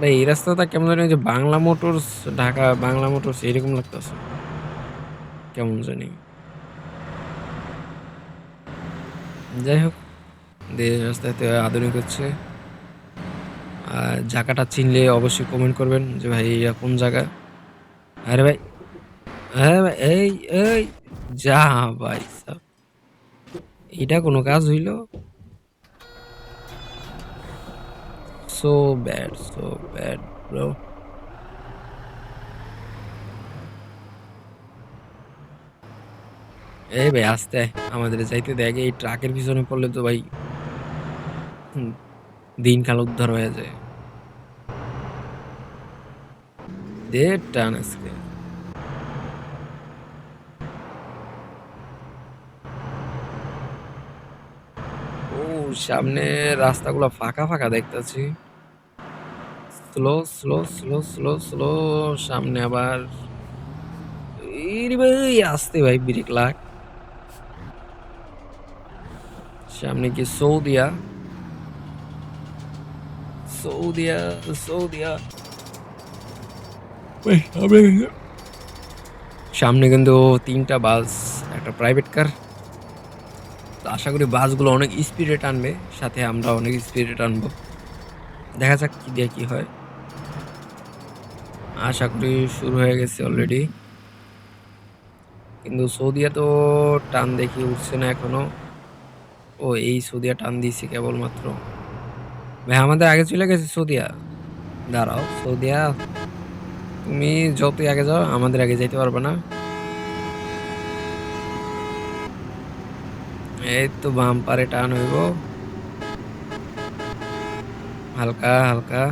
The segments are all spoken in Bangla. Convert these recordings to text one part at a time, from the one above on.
ভাই, এই রাস্তাটা কেমন জানি যে বাংলা মোটরস, ঢাকা বাংলা মোটরস এরকম লাগতেছে। কেমন জানি। যাই হোক, দেশ রাস্তাতে আধুনিক হচ্ছে। আর জায়গাটা চিনলে অবশ্যই কমেন্ট করবেন যে ভাই এটা কোন জায়গা? আরে ভাই হ্যাঁ ভাই, এই এই, যা ভাই এটা কোনো কাজ হইল? So bad so bad bro এই ভাই, আস্তে, আমাদের যাইতে দেখ এই ট্রাকের পিছনে পড়লে তো ভাই দিনকাল উদ্ধার হয়ে যায়। দে টান আজকে। সামনে রাস্তাগুলো ফাঁকা ফাঁকা দেখতেছি। Slow slow slow slow slow সামনে আবার। ভাই আসতে ভাই ব্রেক লাগ। সামনে কি সৌদিয়া। সৌদিয়া সৌদিয়া। সামনে কিন্তু তিনটা বাস একটা প্রাইভেট কার তো আশা করি বাসগুলো অনেক স্পিডে টানবে সাথে আমরা অনেক স্পিডে টানবো। দেখা যাক কি দিয়ে কি হয়। আশা করি শুরু হয়ে গেছে অলরেডি কিন্তু সৌদিয়া তো টান দেখি উঠছে না এখনও। ও, এই সৌদিয়া টান দিয়েছে কেবলমাত্র। ভাই, আমাদের আগে চলে গেছে সৌদিয়া। দাঁড়াও, সৌদিয়া, তুমি যতই আগে যাও, আমাদের আগে যাইতে পারবে না। এই তো বাম পারে টান হইব। হালকা হালকা।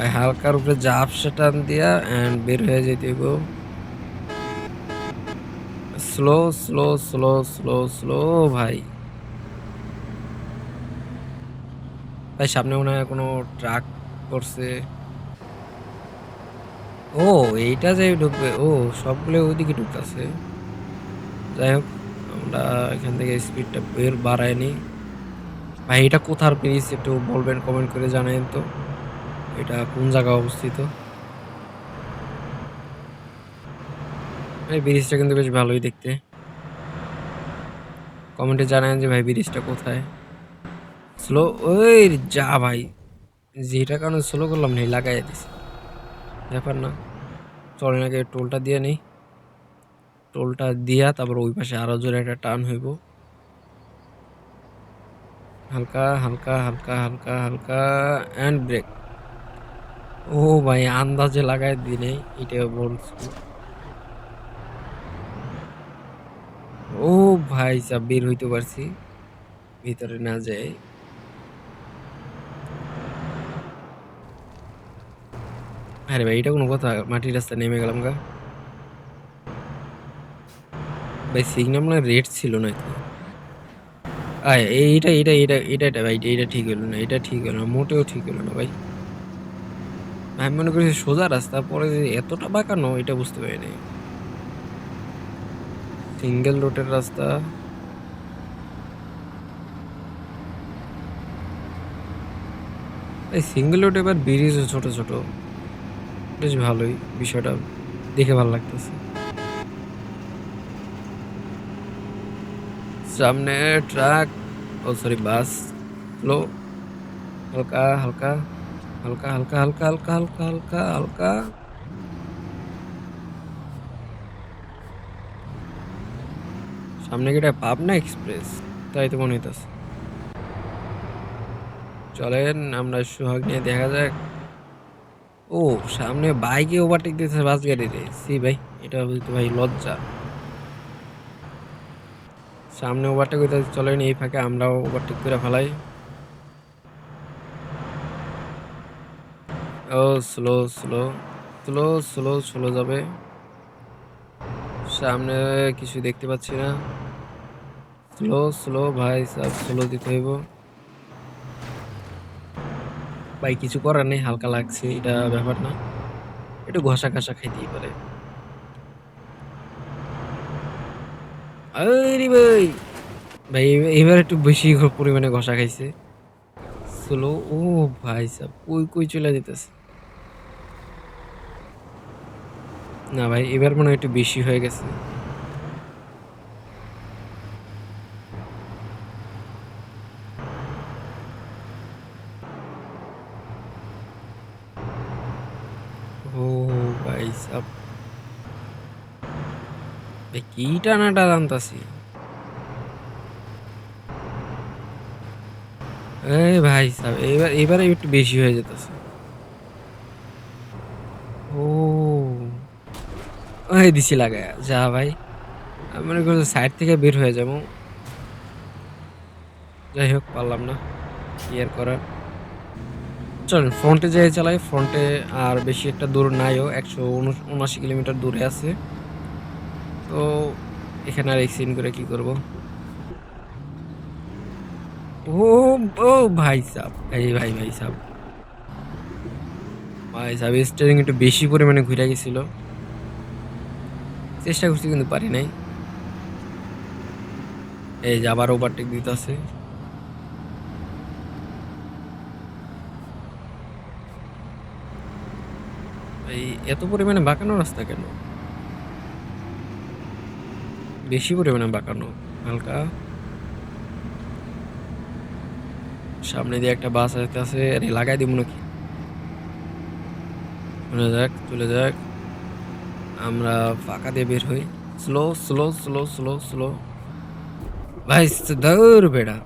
ভাই, হালকার উপরে জাপসা টান দিয়া এন্ড বের হয়ে যেতে go slow slow slow slow slow ভাই। ভাই, সামনে মনে হয় কোনো ট্রাক করছে। ও, এইটা যে ঢুকবে, ও, সবগুলো ওইদিকে ঢুকতেছে। যাই হোক, আমরা এখান থেকে স্পিডটা বের বাড়ায়নি ভাই, এটা কোথার ব্রিজ একটু বলবেন কমেন্ট করে জানাবেন তো। এটা কোন জায়গায় অবস্থিত? এই ব্রিজটা কিন্তু বেশ ভালোই দেখতে। কমেন্টে জানান যে ভাই ব্রিজটা কোথায়? স্লো ওই যা ভাই, যেটা কারণে স্লো করলাম না লাগাই দিছি। ব্যাপার না, চলে নাকি টোলটা দিয়ে নেই। টোলটা দিয়া তারপর ওই পাশে আরও জোরে একটা টান হইব। হালকা হালকা হালকা হালকা হালকা অ্যান্ড ব্রেক ও ভাই, আন্দাজে লাগাই দি নেই এটা বলছি। ও ভাই, যা বের হইতে পারছি, ভিতরে না যাই। আরে ভাই, এটা কোনো কথা, মাটির রাস্তা নেমে গেলাম গা। ভাই সিগন্যাল মানে রেড ছিল নাকি? আয়, এইটা এটা এটা এটা ভাই এটা ঠিক হলো না এটা ঠিক হলো না, মোটেও ঠিক হলো না ভাই। আমি মনে করি সোজা রাস্তা, পরে যে এতটা বাঁকানো, এটা বুঝতে পারিনি। সিঙ্গেল রোডের রাস্তা। এই সিঙ্গেল রোড এবার ব্রিজও ছোট ছোট। বেশ ভালোই, বিষয়টা দেখে ভালো লাগতেছে। সামনে ট্রাক, ও সরি, বাস। স্লো হালকা হালকা। হালকা হালকা হালকা হালকা হালকা হালকা হালকা। সামনে কি এটা পাবনা এক্সপ্রেস? তাই তো মনে হইতেছে। চলেন, আমরা সোহাগ নিয়ে দেখা যাক। ও, সামনে বাইকে ওভারটেক দিতেছে বাস গাড়িতে। সি ভাই, এটা বলতে ভাই লজ্জা। সামনে ওভারটেক হইতে চলেন এই ফাঁকে আমরাও ওভারটেক করে ফেলাই। ও slow slow slow slow slow যাবে। সামনে কিছু দেখতে পাচ্ছি না। স্লো স্লো ভাই, সব স্লো দিতে হইব। ভাই, কিছু করার নেই, হালকা লাগছে, এটা ব্যাপার না। একটু ঘষা ঘষা খাইতেই পারে। আরে ভাই! ভাই, এবার একটু বেশি পরিমাণে ঘষা খাইছে। স্লো ও, ভাই, সাব কই কই চলে যেতেছে। না ভাই, এবার মনে হয় একটু বেশি হয়ে গেছে। ভাই কি টানাটা টানতাছি এই ভাই, সাব, এবার, এবারে একটু বেশি হয়ে যেতেছে। ও ওই দিছি লাগায়, যা ভাই। মনে করছি সাইড থেকে বের হয়ে যাব। যাই হোক, পারলাম না। আর করার? চলেন ফ্রন্টে যাই চালাই। ফ্রন্টে আর বেশি একটা দূর নাইও, একশো উনআশি কিলোমিটার দূরে আছে। তো এখানে আর এক্সিডেন্ট করে কি করব? ও ও ভাই সাহ এই ভাই ভাই সাহ ভাই সাহ স্টিয়ারিং একটু বেশি পরিমাণে ঘুরে গেছিল। চেষ্টা করছি, কিন্তু পারি নাই। এই যে আবার ওভারটেক দিতেছে। এই এত পরিমাণে বাঁকানো রাস্তা কেন? বেশি পরিমাণে বাঁকানো, হালকা। সামনে দিয়ে একটা বাস আসতেছে, আরে লাগাই দিব নাকি? চলে যাক চলে যাক। আমরা ফাঁকা দিয়ে বের হই। Slow slow slow slow slow ভাই দৌড় বেড়া।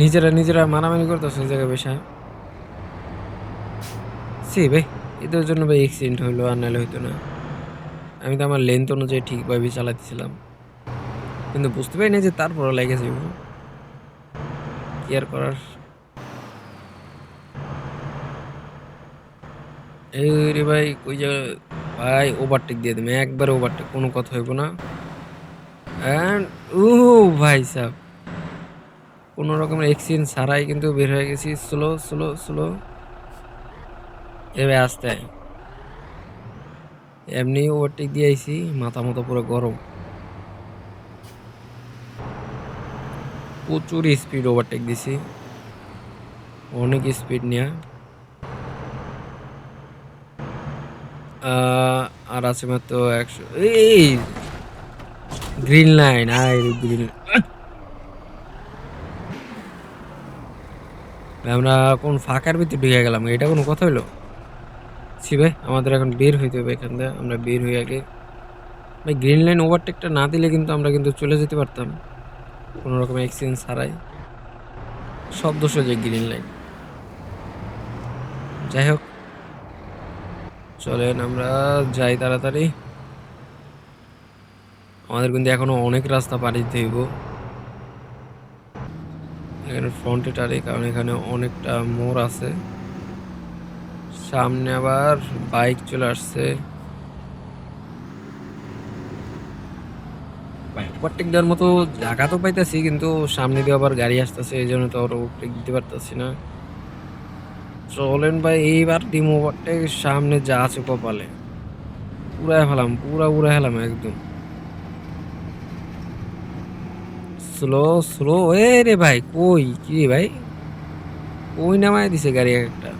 নিজেরা নিজেরা মারামারি করতেছে ওই জায়গায় বসে। সে ভাই, এদের জন্য ভাই অ্যাক্সিডেন্ট হইল আর নাহলে হইতো না। আমি তো আমার লেন্থ অনুযায়ী ঠিকভাবে চালাতেছিলাম কিন্তু বুঝতে পারি না যে তারপরও লেগে কি আর করার? এই রে ভাই, কই জায়গা ভাই ওভারটেক দিয়ে দেবে, একবারে ওভারটেক কোনো কথা হইব না। অ্যান্ড ও ভাই সাহ কোনো রকমের অ্যাক্সিডেন্ট ছাড়াই কিন্তু বের হয়ে গেছি। স্লো স্লো স্লো এবার আসতে এমনি ওভারটেক দিয়ে আইছি, মাথা মতো পুরো গরম। প্রচুর স্পিড ওভারটেক দিছি। অনেক স্পিড নিয়ে। আর আছে মাত্র একশো এই গ্রিন লাইন আয় গ্রিন আমরা কোন ফাঁকার ভিতরে ঢুকে গেলাম? এটা কোনো কথা হইল? ছি ভাই, আমাদের এখন বের হইতে হবে এখান থেকে আমরা বের হয়ে আগে ভাই গ্রিন লাইন ওভারটেকটা না দিলে কিন্তু আমরা কিন্তু চলে যেতে পারতাম। কোনো রকম এক্সচেঞ্জ ছাড়াই সব দোষ যে গ্রিন লাইন যাই হোক চলেন আমরা যাই তাড়াতাড়ি। আমাদের কিন্তু এখনও অনেক রাস্তা পাড়ি হইব। এখানে ফ্রন্টে টারি কারণ এখানে অনেকটা মোড় আছে। সামনে আবার বাইক চলে আসছে। ওভারটেক মতো জায়গা তো পাইতেছি, কিন্তু সামনে দিয়ে আবার গাড়ি আসতেছে, এই জন্য তো ওভারটেক দিতে পারতেছি না। চলেন ভাই, এইবার ডিম ওভারটেক সামনে যা আছে কপালে। পুরাই ফেলাম, পুরা উড়ে ফেলাম একদম। স্লো স্লো, এ রে ভাই, কই? কি রে ভাই? কই নামায় দিছে গাড়ি একটা?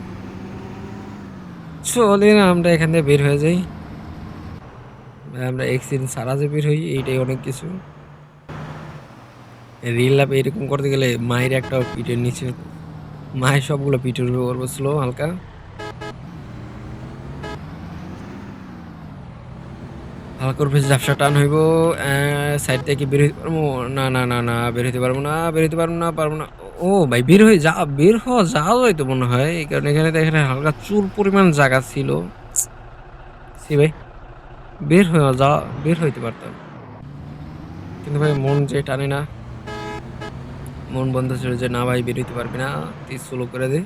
চলে না আমরা এখান থেকে বের হয়ে যাই। আমরা এক্সিডেন্ট সারা যে বের হই, এইটাই অনেক কিছু। রিল লাভ এরকম করতে গেলে মায়ের একটা পিঠের নিচে মায়ের সবগুলো পিঠের উপরে করব স্লো হালকা। হালকা উপরে ঝাপসা টান হইব সাইড থেকে বের হইতে পারব? না না না না, বের হইতে পারব না, বের হইতে পারব না পারব না। ও ভাই, বের হয়ে যা, বের হওয়া যাওয়া হয়তো মনে হয় কারণে এখানে তো এখানে হালকা চুর পরিমাণ জায়গা ছিল। সি ভাই, বের হয়ে যা বের হইতে পারতাম। কিন্তু ভাই, মন যে টানে না। মন বন্ধ ছিল যে, না ভাই বেরোতে পারবি না তুই স্লো করে দে।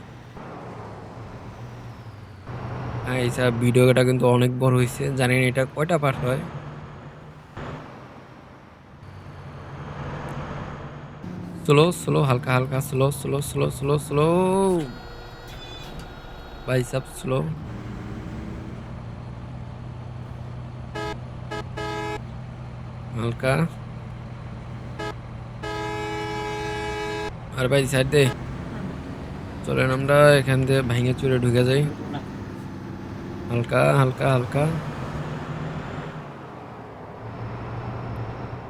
হ্যাঁ এইসব ভিডিওটা কিন্তু অনেক বড় হয়েছে জানেন এটা কয়টা পার্ট হয়। স্লো স্লো, হালকা হালকা, slow slow slow slow slow. ভাই সব স্লো। হালকা। আর ভাই সাইড দে। চলেন আমরা এখান দিয়ে ভেঙে চুরে ঢুকে যাই। হালকা হালকা হালকা।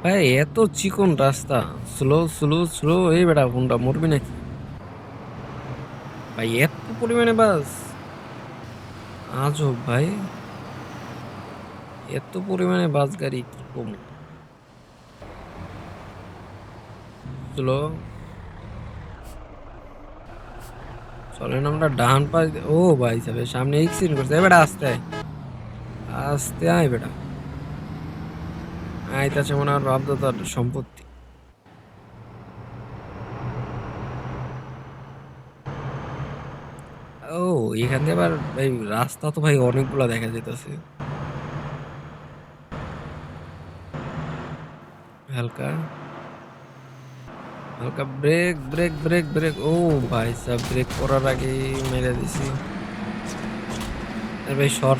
ভাই এত চিকন রাস্তা। স্লো স্লো স্লো এই বেটা ফোনটা মরবি নাকি? ভাই এত পরিমাণে বাস। আজব ভাই। এত পরিমাণে বাস গাড়ি কি কম। স্লো চলেন আমরা ডান পাশ ও ভাই সামনে এক্সিডেন্ট করছে। এ বেটা আয়। আয় আইতাছে মনে হয় সম্পত্তি। ও, এখান আবার ভাই রাস্তা তো ভাই অনেকগুলা দেখা যেতেছে হালকা। হালকা ব্রেক ব্রেক ব্রেক ব্রেক ও ভাই সাহেব ব্রেক করার আগে মেরে দিছি। ভাই সর।